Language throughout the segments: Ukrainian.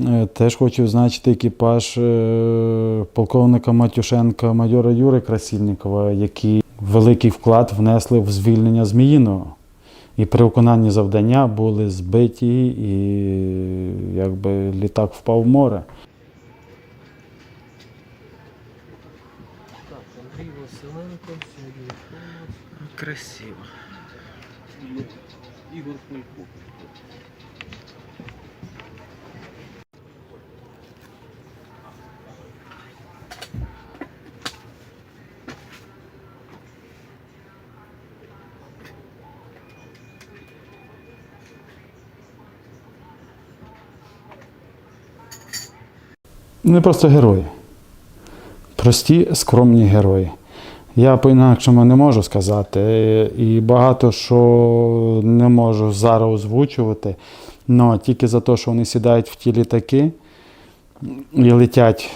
Е, Теж хочу відзначити екіпаж е, полковника Матюшенка, майора Юри Красильникова, які великий вклад внесли в звільнення Зміїного. І при виконанні завдання були збиті, і якби літак впав в море. Так, Андрій Василенко? Красиво. Ігор Фулько. Вони просто герої. Прості, скромні герої. Я по-інакшому не можу сказати. І багато що не можу зараз озвучувати. Но тільки за те, що вони сідають в ті літаки і летять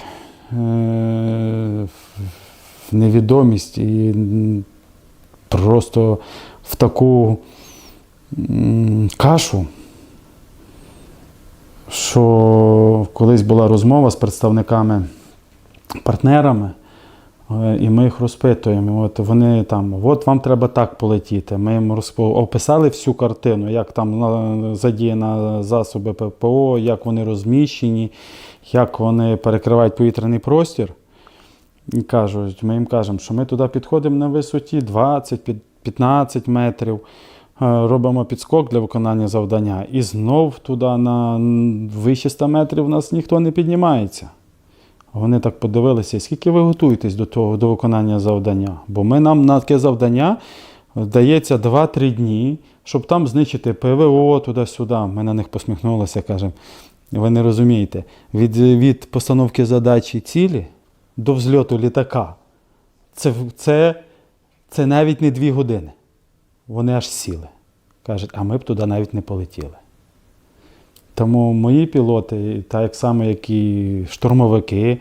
е- в невідомість і просто в таку кашу, що колись була розмова з представниками партнерами, е, і ми їх розпитуємо. От вони там, от вам треба так полетіти. Ми їм описали всю картину, як там на- задіяна засоби ППО, як вони розміщені, як вони перекривають повітряний простір. І кажуть, ми їм кажемо, що ми туди підходимо на висоті 20-15 метрів, е, робимо підскок для виконання завдання. І знов туди на вище 100 метрів у нас ніхто не піднімається. Вони так подивилися, скільки ви готуєтесь до того, до виконання завдання. Бо ми нам на таке завдання дається 2-3 дні, щоб там знищити ПВО туди-сюди. Ми на них посміхнулися, кажемо. Ви не розумієте, від, від постановки задачі цілі до взльоту літака це, це, це навіть не дві години. Вони аж сіли. Кажуть, а ми б туди навіть не полетіли. Тому мої пілоти, так само, як і штурмовики,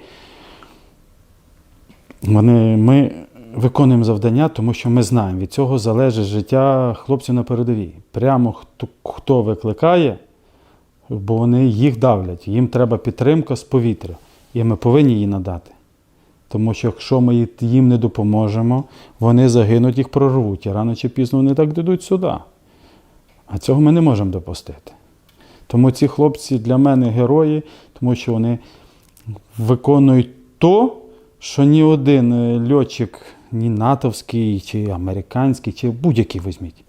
вони, ми виконуємо завдання, тому що ми знаємо, від цього залежить життя хлопців на передовій. Прямо хто, хто викликає, бо вони їх давлять. Їм треба підтримка з повітря, і ми повинні її надати. Тому що якщо ми їм не допоможемо, вони загинуть, їх прорвуть, і рано чи пізно вони так дійдуть сюди. А цього ми не можемо допустити. Тому ці хлопці для мене герої, тому що вони виконують то, що ні один е, льотчик, ні натовський, чи американський, чи будь-який візьміть.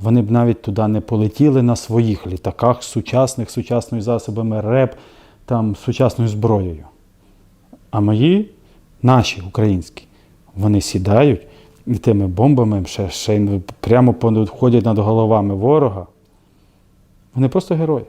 Вони б навіть туди не полетіли на своїх літаках сучасних, сучасними засобами РЕП, там, сучасною зброєю. А мої, наші українські, вони сідають і тими бомбами ще, ще прямо ходять над головами ворога. Вони просто герої.